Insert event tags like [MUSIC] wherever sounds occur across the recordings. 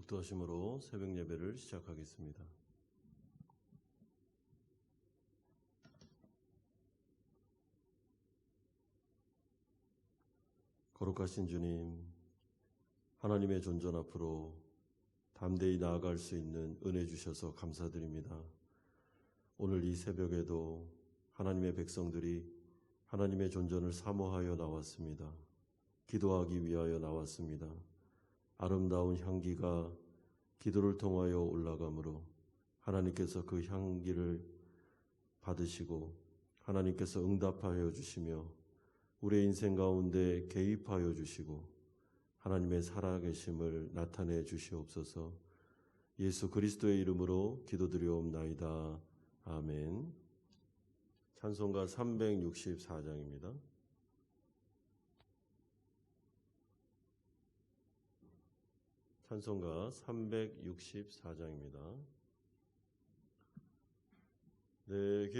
묵도하심으로 새벽 예배를 시작하겠습니다. 거룩하신 주님, 하나님의 존전 앞으로 담대히 나아갈 수 있는 은혜 주셔서 감사드립니다. 오늘 이 새벽에도 하나님의 백성들이 하나님의 존전을 사모하여 나왔습니다. 기도하기 위하여 나왔습니다. 아름다운 향기가 기도를 통하여 올라가므로 하나님께서 그 향기를 받으시고 하나님께서 응답하여 주시며 우리의 인생 가운데 개입하여 주시고 하나님의 살아계심을 나타내 주시옵소서 예수 그리스도의 이름으로 기도드리옵나이다. 아멘. 찬송가 364장입니다. 찬송가 364장입니다. 내기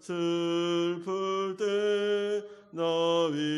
슬플 때 나위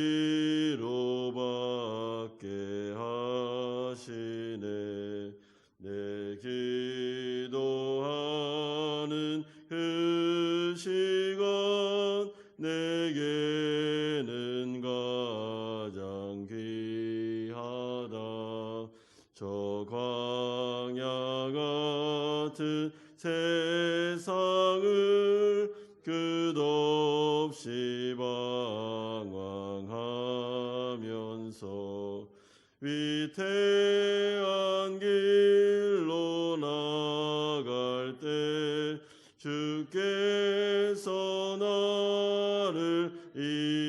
주께서 나를 이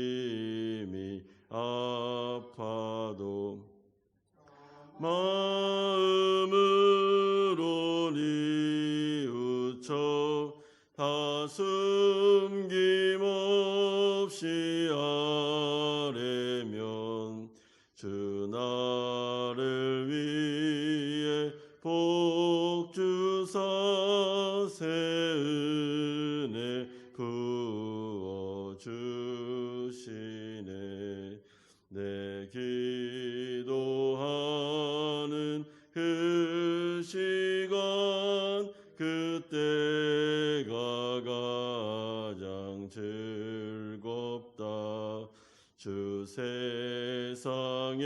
심히 아파도 마음으로 뉘우쳐 다 숨김없이 아 즐겁다. 주 세상에서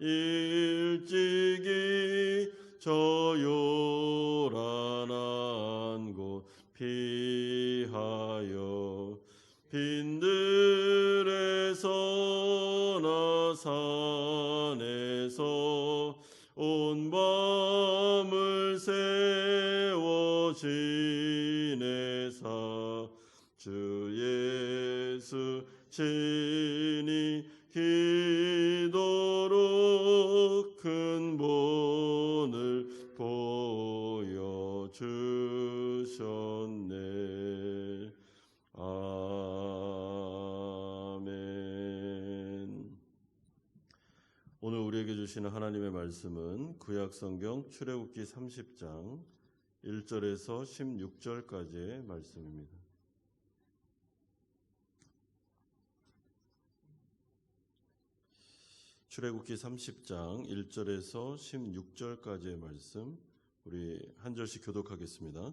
일찍이 저 요란한 곳 피하여 빈들에서나 산 친히 기도로 큰 본을 보여주셨네. 아멘. 오늘 우리에게 주시는 하나님의 말씀은 구약 성경 출애굽기 30장 1절에서 16절까지의 말씀입니다. 출애굽기 30장 1절에서 16절까지의 말씀 우리 한 절씩 교독하겠습니다.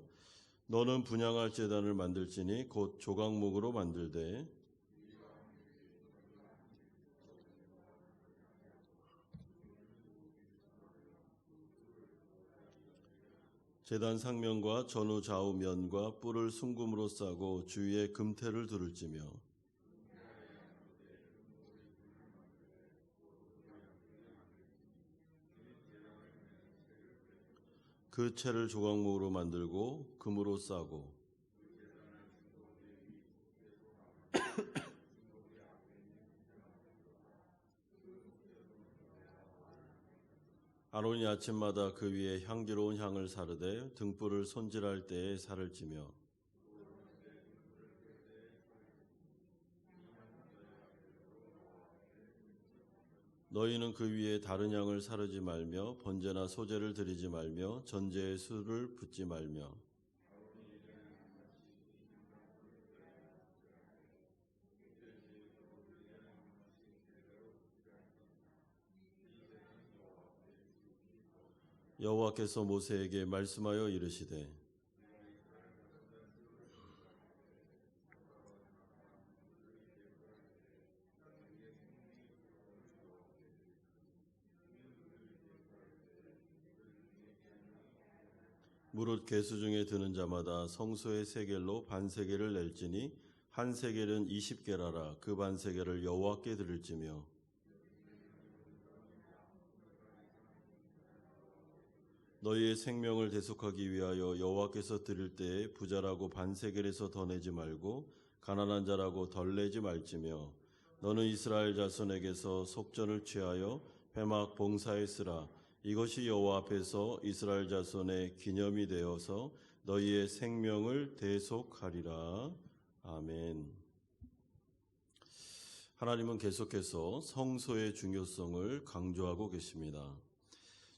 너는 분양할 제단을 만들지니 곧 조각목으로 만들되 제단 상면과 전후 좌우 면과 뿔을 순금으로 싸고 주위에 금태를 두를지며 그 채를 조각목으로 만들고 금으로 싸고. [COUGHS] 아론이 아침마다 그 위에 향기로운 향을 사르되 등불을 손질할 때에 살을 찌며 너희는 그 위에 다른 양을 사르지 말며 번제나 소제를 드리지 말며 전제의 술을 붓지 말며. 여호와께서 모세에게 말씀하여 이르시되 무릇 개수 중에 드는 자마다 성소의 세겔로 반세겔을 낼지니 한 세겔은 이십 개라라. 그 반세겔을 여호와께 드릴지며. 너희의 생명을 대속하기 위하여 여호와께서 드릴 때에 부자라고 반세겔에서 더 내지 말고 가난한 자라고 덜 내지 말지며 너는 이스라엘 자손에게서 속전을 취하여 회막 봉사에 쓰라 이것이 여호와 앞에서 이스라엘 자손의 기념이 되어서 너희의 생명을 대속하리라 아멘. 하나님은 계속해서 성소의 중요성을 강조하고 계십니다.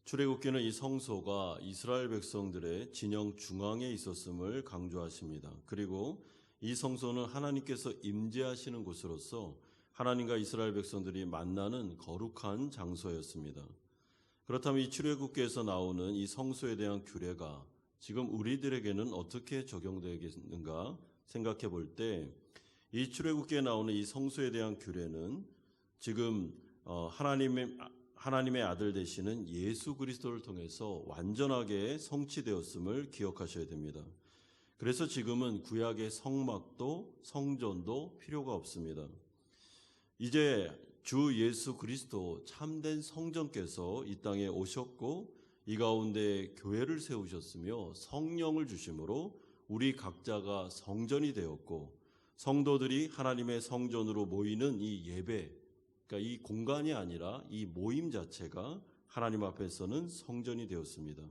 출애굽기는 이 성소가 이스라엘 백성들의 진영 중앙에 있었음을 강조하십니다. 그리고 이 성소는 하나님께서 임재하시는 곳으로서 하나님과 이스라엘 백성들이 만나는 거룩한 장소였습니다. 그렇다면 이 출애굽기에서 나오는 이 성소에 대한 규례가 지금 우리들에게는 어떻게 적용되겠는가 생각해 볼 때 이 출애굽기에 나오는 이 성소에 대한 규례는 지금 어, 하나님의 하나님의 아들 되시는 예수 그리스도를 통해서 완전하게 성취되었음을 기억하셔야 됩니다. 그래서 지금은 구약의 성막도 성전도 필요가 없습니다. 이제 주 예수 그리스도 참된 성전께서 이 땅에 오셨고 이 가운데 교회를 세우셨으며 성령을 주심으로 우리 각자가 성전이 되었고 성도들이 하나님의 성전으로 모이는 이 예배 그러니까 이 공간이 아니라 이 모임 자체가 하나님 앞에서는 성전이 되었습니다.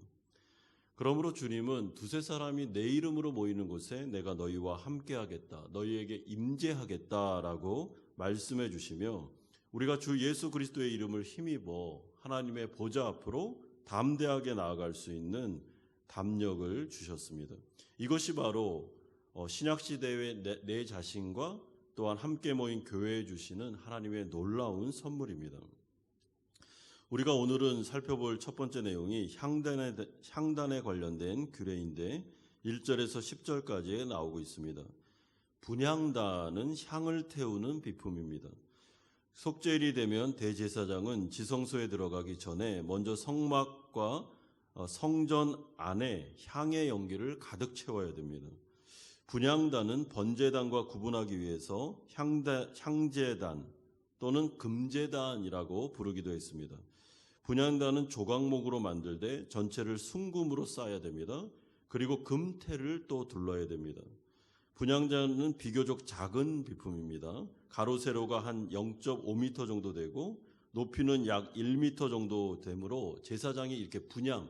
그러므로 주님은 두세 사람이 내 이름으로 모이는 곳에 내가 너희와 함께 하겠다. 너희에게 임재하겠다라고 말씀해 주시며 우리가 주 예수 그리스도의 이름을 힘입어 하나님의 보좌 앞으로 담대하게 나아갈 수 있는 담력을 주셨습니다. 이것이 바로 어, 신약 시대의 내, 내 자신과 또한 함께 모인 교회에 주시는 하나님의 놀라운 선물입니다. 우리가 오늘은 살펴볼 첫 번째 내용이 향단에, 향단에 관련된 규례인데 1절에서 10절까지 나오고 있습니다. 분향단은 향을 태우는 비품입니다. 속죄일이 되면 대제사장은 지성소에 들어가기 전에 먼저 성막과 어, 성전 안에 향의 연기를 가득 채워야 됩니다. 분향단은 번제단과 구분하기 위해서 향다, 향제단 또는 금제단이라고 부르기도 했습니다. 분향단은 조각목으로 만들되 전체를 순금으로 쌓아야 됩니다. 그리고 금태를 또 둘러야 됩니다. 분향단은 비교적 작은 비품입니다. 가로 세로가 한 0.5m 정도 되고 높이는 약 1m 정도 되므로 제사장이 이렇게 분향,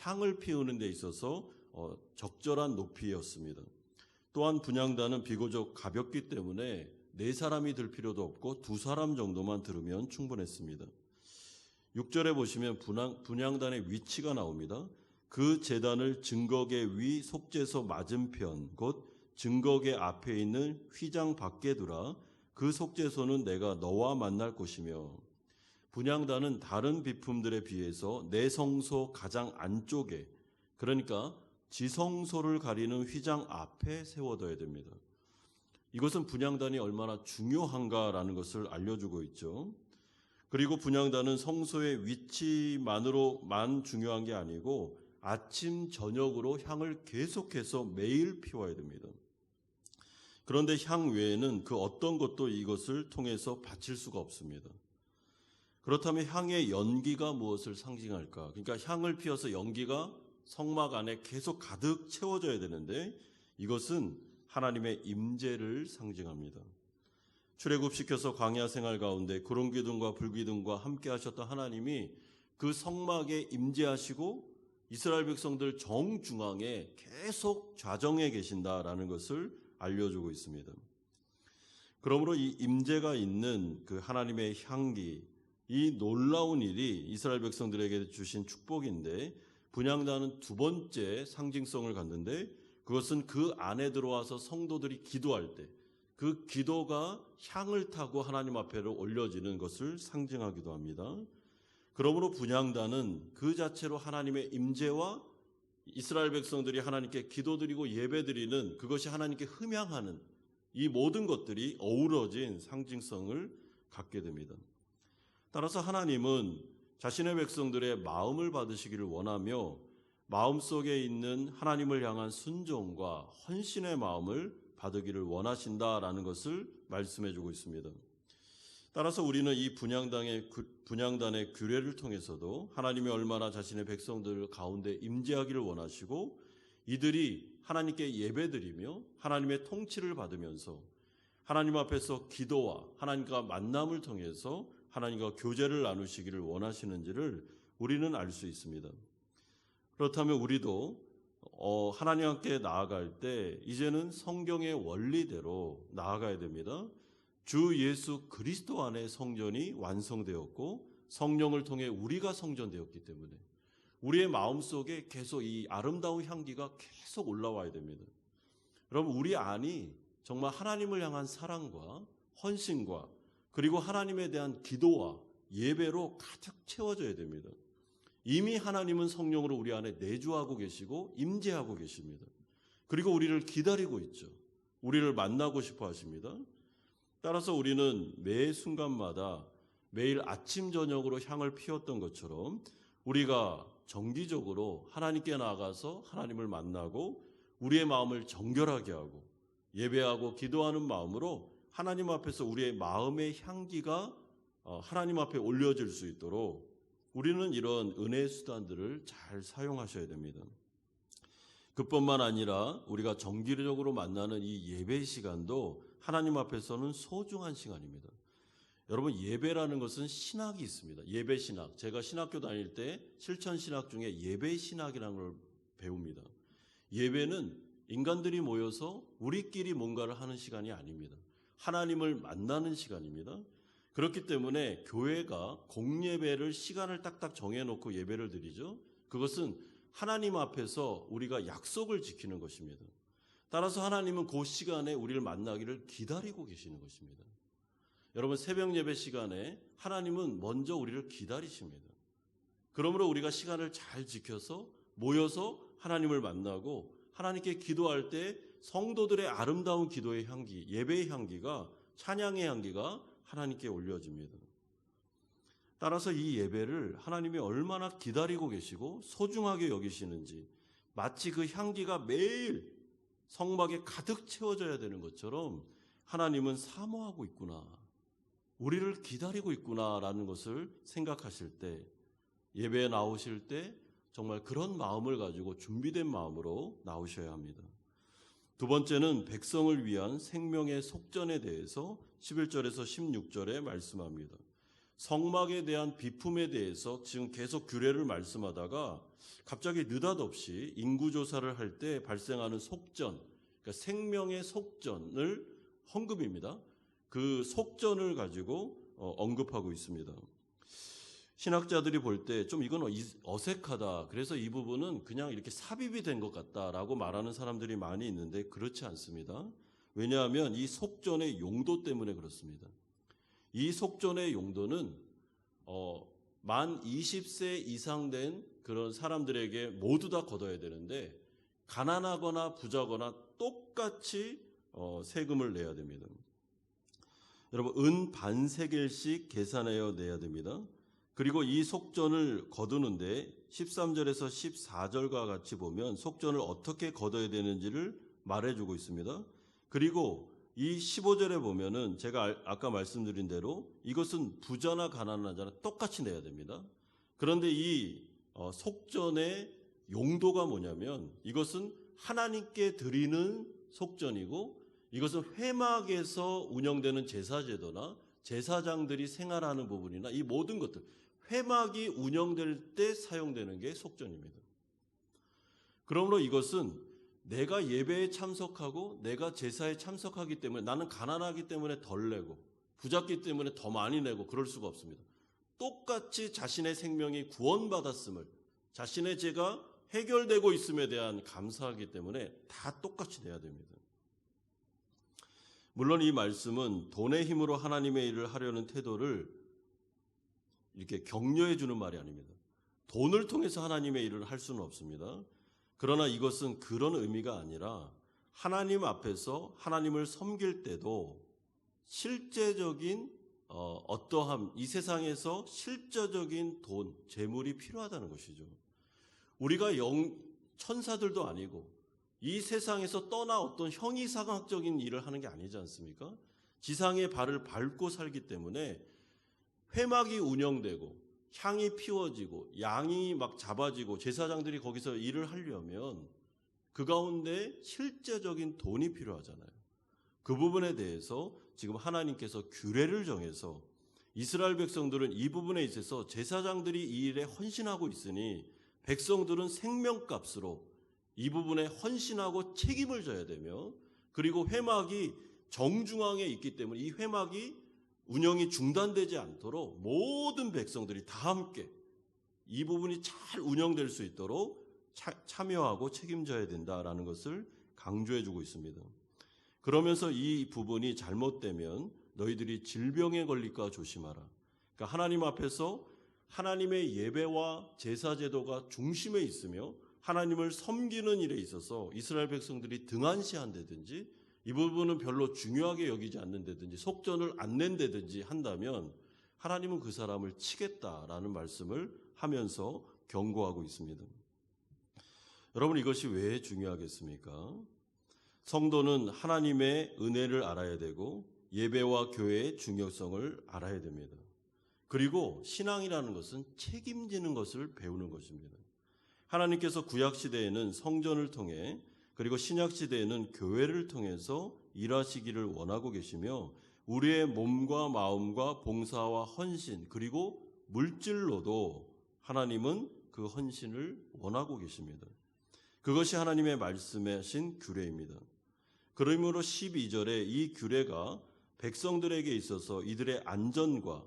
향을 피우는 데 있어서 어, 적절한 높이였습니다. 또한 분향단은 비교적 가볍기 때문에 네 사람이 들 필요도 없고 두 사람 정도만 들으면 충분했습니다. 6절에 보시면 분향, 분향단의 위치가 나옵니다. 그 재단을 증거계 위 속죄소 맞은편 곧 증거계 앞에 있는 휘장 밖에 두라 그 속죄소는 내가 너와 만날 곳이며 분향단은 다른 비품들에 비해서 내 성소 가장 안쪽에 그러니까 지성소를 가리는 휘장 앞에 세워둬야 됩니다. 이것은 분향단이 얼마나 중요한가라는 것을 알려주고 있죠. 그리고 분향단은 성소의 위치만으로만 중요한 게 아니고 아침 저녁으로 향을 계속해서 매일 피워야 됩니다. 그런데 향 외에는 그 어떤 것도 이것을 통해서 바칠 수가 없습니다. 그렇다면 향의 연기가 무엇을 상징할까? 그러니까 향을 피워서 연기가 성막 안에 계속 가득 채워져야 되는데 이것은 하나님의 임재를 상징합니다. 출애굽시켜서 광야 생활 가운데 구름 기둥과 불 기둥과 함께 하셨던 하나님이 그 성막에 임재하시고 이스라엘 백성들 정중앙에 계속 좌정해 계신다라는 것을 알려주고 있습니다. 그러므로 이 임재가 있는 그 하나님의 향기, 이 놀라운 일이 이스라엘 백성들에게 주신 축복인데 분양단은 두 번째 상징성을 갖는데 그것은 그 안에 들어와서 성도들이 기도할 때 그 기도가 향을 타고 하나님 앞에로 올려지는 것을 상징하기도 합니다. 그러므로 분양단은 그 자체로 하나님의 임재와 이스라엘 백성들이 하나님께 기도드리고 예배드리는 그것이 하나님께 흠양하는 이 모든 것들이 어우러진 상징성을 갖게 됩니다. 따라서 하나님은 자신의 백성들의 마음을 받으시기를 원하며 마음속에 있는 하나님을 향한 순종과 헌신의 마음을 받으기를 원하신다라는 것을 말씀해 주고 있습니다. 따라서 우리는 이 분양당의 분양단의 규례를 통해서도 하나님이 얼마나 자신의 백성들 가운데 임재하기를 원하시고 이들이 하나님께 예배드리며 하나님의 통치를 받으면서 하나님 앞에서 기도와 하나님과 만남을 통해서 하나님과 교제를 나누시기를 원하시는지를 우리는 알 수 있습니다. 그렇다면 우리도 어, 하나님 함께 나아갈 때 이제는 성경의 원리대로 나아가야 됩니다. 주 예수 그리스도 안에 성전이 완성되었고 성령을 통해 우리가 성전되었기 때문에 우리의 마음 속에 계속 이 아름다운 향기가 계속 올라와야 됩니다. 여러분 우리 안이 정말 하나님을 향한 사랑과 헌신과 그리고 하나님에 대한 기도와 예배로 가득 채워져야 됩니다. 이미 하나님은 성령으로 우리 안에 내주하고 계시고 임재하고 계십니다. 그리고 우리를 기다리고 있죠. 우리를 만나고 싶어 하십니다. 따라서 우리는 매 순간마다 매일 아침 저녁으로 향을 피웠던 것처럼 우리가 정기적으로 하나님께 나아가서 하나님을 만나고 우리의 마음을 정결하게 하고 예배하고 기도하는 마음으로 하나님 앞에서 우리의 마음의 향기가 어, 하나님 앞에 올려질 수 있도록 우리는 이런 은혜의 수단들을 잘 사용하셔야 됩니다. 그뿐만 아니라 우리가 정기적으로 만나는 이 예배 시간도 하나님 앞에서는 소중한 시간입니다. 여러분 예배라는 것은 신학이 있습니다. 예배 신학. 제가 신학교 다닐 때 실천 신학 중에 예배 신학이라는 걸 배웁니다. 예배는 인간들이 모여서 우리끼리 뭔가를 하는 시간이 아닙니다. 하나님을 만나는 시간입니다. 그렇기 때문에 교회가 공예배를 시간을 딱딱 정해놓고 예배를 드리죠. 그것은 하나님 앞에서 우리가 약속을 지키는 것입니다. 따라서 하나님은 그 시간에 우리를 만나기를 기다리고 계시는 것입니다. 여러분 새벽 예배 시간에 하나님은 먼저 우리를 기다리십니다. 그러므로 우리가 시간을 잘 지켜서 모여서 하나님을 만나고 하나님께 기도할 때 성도들의 아름다운 기도의 향기, 예배의 향기가 찬양의 향기가 하나님께 올려집니다. 따라서 이 예배를 하나님이 얼마나 기다리고 계시고 소중하게 여기시는지 마치 그 향기가 매일 성막에 가득 채워져야 되는 것처럼 하나님은 사모하고 있구나. 우리를 기다리고 있구나라는 것을 생각하실 때 예배에 나오실 때 정말 그런 마음을 가지고 준비된 마음으로 나오셔야 합니다. 두 번째는 백성을 위한 생명의 속전에 대해서 11절에서 16절에 말씀합니다. 성막에 대한 비품에 대해서 지금 계속 규례를 말씀하다가 갑자기 느닷없이 인구조사를 할 때 발생하는 속전, 그러니까 생명의 속전을 헌금입니다. 그 속전을 가지고 어, 언급하고 있습니다. 신학자들이 볼 때 좀 이건 어색하다. 그래서 이 부분은 그냥 이렇게 삽입이 된 것 같다라고 말하는 사람들이 많이 있는데 그렇지 않습니다. 왜냐하면 이 속전의 용도 때문에 그렇습니다. 이 속전의 용도는 어, 만 20세 이상 된 그런 사람들에게 모두 다 걷어야 되는데 가난하거나 부자거나 똑같이 어, 세금을 내야 됩니다. 여러분 은 반세겔씩 계산하여 내야 됩니다. 그리고 이 속전을 거두는데 13절에서 14절과 같이 보면 속전을 어떻게 거둬야 되는지를 말해주고 있습니다. 그리고 이 15절에 보면은 제가 알- 아까 말씀드린 대로 이것은 부자나 가난한 자나 똑같이 내야 됩니다. 그런데 이 어, 속전의 용도가 뭐냐면 이것은 하나님께 드리는 속전이고 이것은 회막에서 운영되는 제사제도나 제사장들이 생활하는 부분이나 이 모든 것들 회막이 운영될 때 사용되는 게 속전입니다. 그러므로 이것은 내가 예배에 참석하고 내가 제사에 참석하기 때문에 나는 가난하기 때문에 덜 내고 부잡기 때문에 더 많이 내고 그럴 수가 없습니다. 똑같이 자신의 생명이 구원받았음을 자신의 죄가 해결되고 있음에 대한 감사하기 때문에 다 똑같이 내야 됩니다. 물론 이 말씀은 돈의 힘으로 하나님의 일을 하려는 태도를 이렇게 격려해 주는 말이 아닙니다. 돈을 통해서 하나님의 일을 할 수는 없습니다. 그러나 이것은 그런 의미가 아니라 하나님 앞에서 하나님을 섬길 때도 실제적인 어, 어떠함, 이 세상에서 실제적인 돈, 재물이 필요하다는 것이죠. 우리가 영, 천사들도 아니고 이 세상에서 떠나 어떤 형이상학적인 일을 하는 게 아니지 않습니까? 지상의 발을 밟고 살기 때문에 회막이 운영되고 향이 피워지고 양이 막 잡아지고 제사장들이 거기서 일을 하려면 그 가운데 실제적인 돈이 필요하잖아요. 그 부분에 대해서 지금 하나님께서 규례를 정해서 이스라엘 백성들은 이 부분에 있어서 제사장들이 이 일에 헌신하고 있으니 백성들은 생명값으로 이 부분에 헌신하고 책임을 져야 되며 그리고 회막이 정중앙에 있기 때문에 이 회막이 운영이 중단되지 않도록 모든 백성들이 다 함께 이 부분이 잘 운영될 수 있도록 차- 참여하고 책임져야 된다라는 것을 강조해 주고 있습니다. 그러면서 이 부분이 잘못되면 너희들이 질병에 걸릴까 조심하라. 그러니까 하나님 앞에서 하나님의 예배와 제사 제도가 중심에 있으며 하나님을 섬기는 일에 있어서 이스라엘 백성들이 등한시한다든지 이 부분은 별로 중요하게 여기지 않는다든지 속전을 안 낸다든지 한다면 하나님은 그 사람을 치겠다라는 말씀을 하면서 경고하고 있습니다. 여러분 이것이 왜 중요하겠습니까? 성도는 하나님의 은혜를 알아야 되고 예배와 교회의 중요성을 알아야 됩니다. 그리고 신앙이라는 것은 책임지는 것을 배우는 것입니다. 하나님께서 구약 시대에는 성전을 통해 그리고 신약 시대에는 교회를 통해서 일하시기를 원하고 계시며 우리의 몸과 마음과 봉사와 헌신 그리고 물질로도 하나님은 그 헌신을 원하고 계십니다. 그것이 하나님의 말씀에 하신 규례입니다. 그러므로 12절에 이 규례가 백성들에게 있어서 이들의 안전과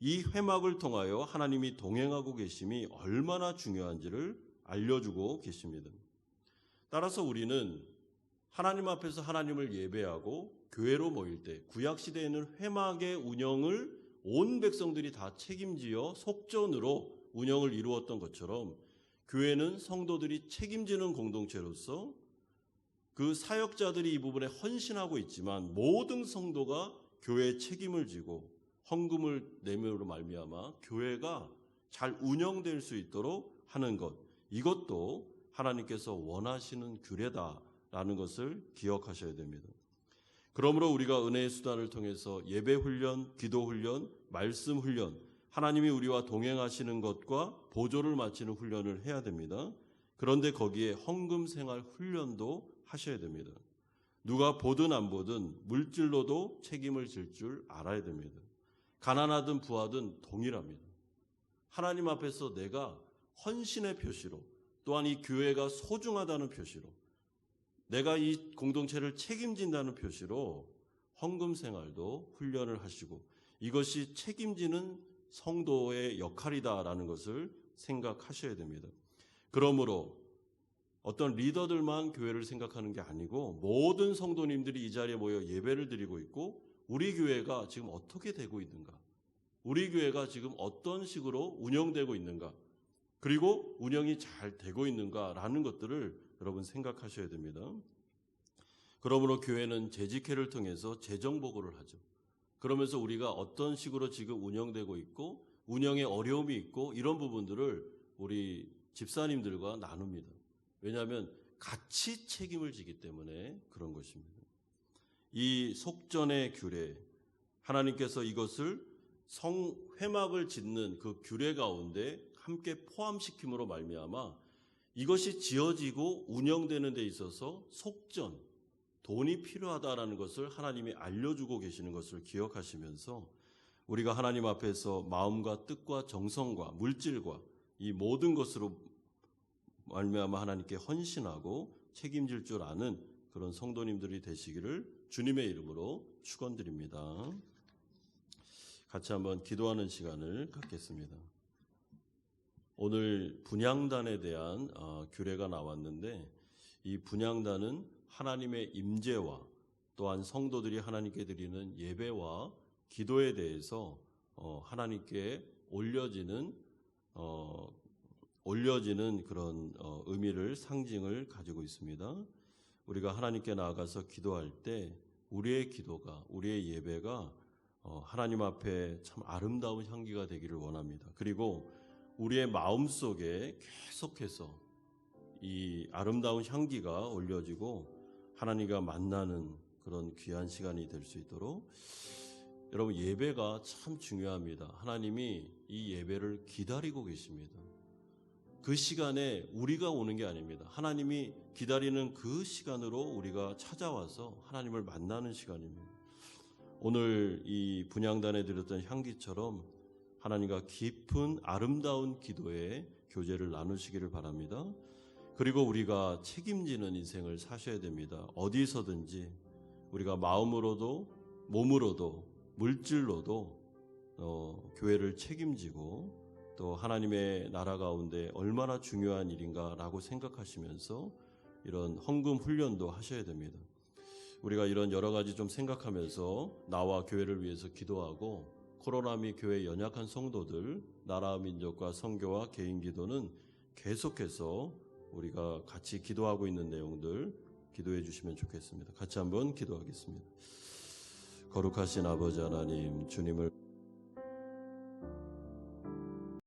이 회막을 통하여 하나님이 동행하고 계심이 얼마나 중요한지를 알려주고 계십니다. 따라서 우리는 하나님 앞에서 하나님을 예배하고 교회로 모일 때 구약 시대에는 회막의 운영을 온 백성들이 다 책임지어 속전으로 운영을 이루었던 것처럼 교회는 성도들이 책임지는 공동체로서 그 사역자들이 이 부분에 헌신하고 있지만 모든 성도가 교회의 책임을 지고 헌금을 내므로 말미암아 교회가 잘 운영될 수 있도록 하는 것. 이것도 하나님께서 원하시는 규례다라는 것을 기억하셔야 됩니다. 그러므로 우리가 은혜의 수단을 통해서 예배 훈련, 기도 훈련, 말씀 훈련, 하나님이 우리와 동행하시는 것과 보조를 마치는 훈련을 해야 됩니다. 그런데 거기에 헌금 생활 훈련도 하셔야 됩니다. 누가 보든 안 보든 물질로도 책임을 질 줄 알아야 됩니다. 가난하든 부하든 동일합니다. 하나님 앞에서 내가 헌신의 표시로 또한 이 교회가 소중하다는 표시로 내가 이 공동체를 책임진다는 표시로 헌금 생활도 훈련을 하시고 이것이 책임지는 성도의 역할이다라는 것을 생각하셔야 됩니다. 그러므로 어떤 리더들만 교회를 생각하는 게 아니고 모든 성도님들이 이 자리에 모여 예배를 드리고 있고 우리 교회가 지금 어떻게 되고 있는가? 우리 교회가 지금 어떤 식으로 운영되고 있는가, 그리고 운영이 잘 되고 있는가라는 것들을 여러분 생각하셔야 됩니다. 그러므로 교회는 재직회를 통해서 재정 보고를 하죠. 그러면서 우리가 어떤 식으로 지금 운영되고 있고 운영에 어려움이 있고 이런 부분들을 우리 집사님들과 나눕니다. 왜냐하면 같이 책임을 지기 때문에 그런 것입니다. 이 속전의 규례 하나님께서 이것을 성 회막을 짓는 그 규례 가운데 함께 포함시킴으로 말미암아 이것이 지어지고 운영되는 데 있어서 속전 돈이 필요하다라는 것을 하나님이 알려주고 계시는 것을 기억하시면서 우리가 하나님 앞에서 마음과 뜻과 정성과 물질과 이 모든 것으로 말미암아 하나님께 헌신하고 책임질 줄 아는 그런 성도님들이 되시기를 주님의 이름으로 축원드립니다. 같이 한번 기도하는 시간을 갖겠습니다. 오늘 분양단에 대한 어, 규례가 나왔는데 이 분양단은 하나님의 임재와 또한 성도들이 하나님께 드리는 예배와 기도에 대해서 어, 하나님께 올려지는 어, 올려지는 그런 어, 의미를 상징을 가지고 있습니다. 우리가 하나님께 나아가서 기도할 때 우리의 기도가 우리의 예배가 어, 하나님 앞에 참 아름다운 향기가 되기를 원합니다. 그리고 우리의 마음 속에 계속해서 이 아름다운 향기가 올려지고 하나님과 만나는 그런 귀한 시간이 될 수 있도록 여러분 예배가 참 중요합니다. 하나님이 이 예배를 기다리고 계십니다. 그 시간에 우리가 오는 게 아닙니다. 하나님이 기다리는 그 시간으로 우리가 찾아와서 하나님을 만나는 시간입니다. 오늘 이 분양단에 드렸던 향기처럼 하나님과 깊은 아름다운 기도의 교제를 나누시기를 바랍니다. 그리고 우리가 책임지는 인생을 사셔야 됩니다. 어디서든지 우리가 마음으로도 몸으로도 물질로도 어, 교회를 책임지고 또 하나님의 나라 가운데 얼마나 중요한 일인가라고 생각하시면서 이런 헌금 훈련도 하셔야 됩니다. 우리가 이런 여러 가지 좀 생각하면서 나와 교회를 위해서 기도하고 코로나 및 교회 연약한 성도들, 나라 민족과 성교와 개인 기도는 계속해서 우리가 같이 기도하고 있는 내용들 기도해 주시면 좋겠습니다. 같이 한번 기도하겠습니다. 거룩하신 아버지 하나님, 주님을